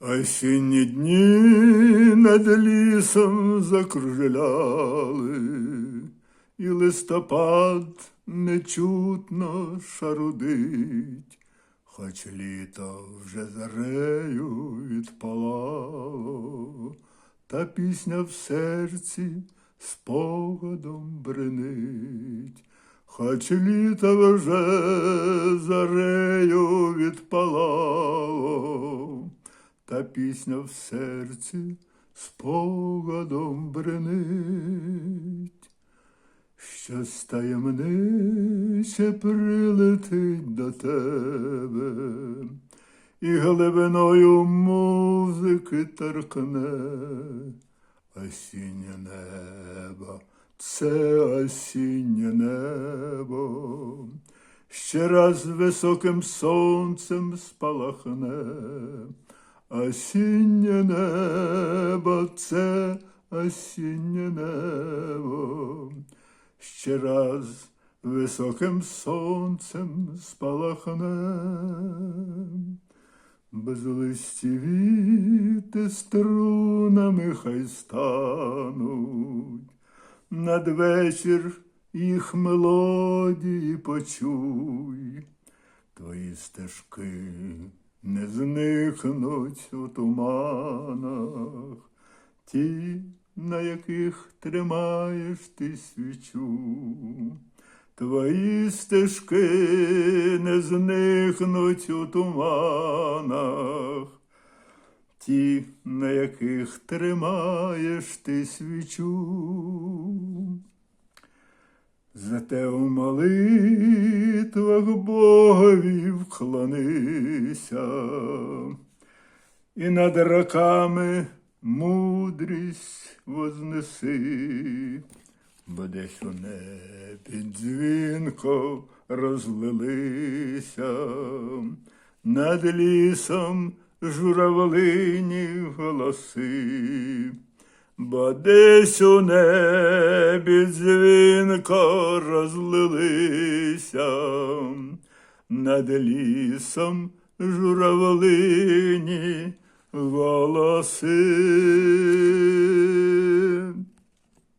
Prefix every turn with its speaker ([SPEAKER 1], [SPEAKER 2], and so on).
[SPEAKER 1] Осінні дні над лісом закружляли, і листопад нечутно шарудить, хоч літо вже зарею відпалало, та пісня в серці спогадом бренить. Хоч літо вже зарею відпалало, та пісня в серці спогадом бренить. Щось таємниче прилетить до тебе, і глибиною музики торкне осіннє небо, це осіннє небо, ще раз високим сонцем спалахне. Осіннє небо, це осіннє небо, ще раз високим сонцем спалахне. Без листі віти струнами хай стануть, надвечір їх мелодії почуй, твої стежки не зникнуть у туманах, ті, на яких тримаєш ти свічу. Твої стежки не зникнуть у туманах, ті, на яких тримаєш ти свічу. Зате у молитвах Богові вклонися, і над роками мудрість вознеси, бо десь у небі дзвінко розлилися, над лісом журавлині голоси. Бо десь у небі дзвінко розлилися, над лісом журавлині голоси.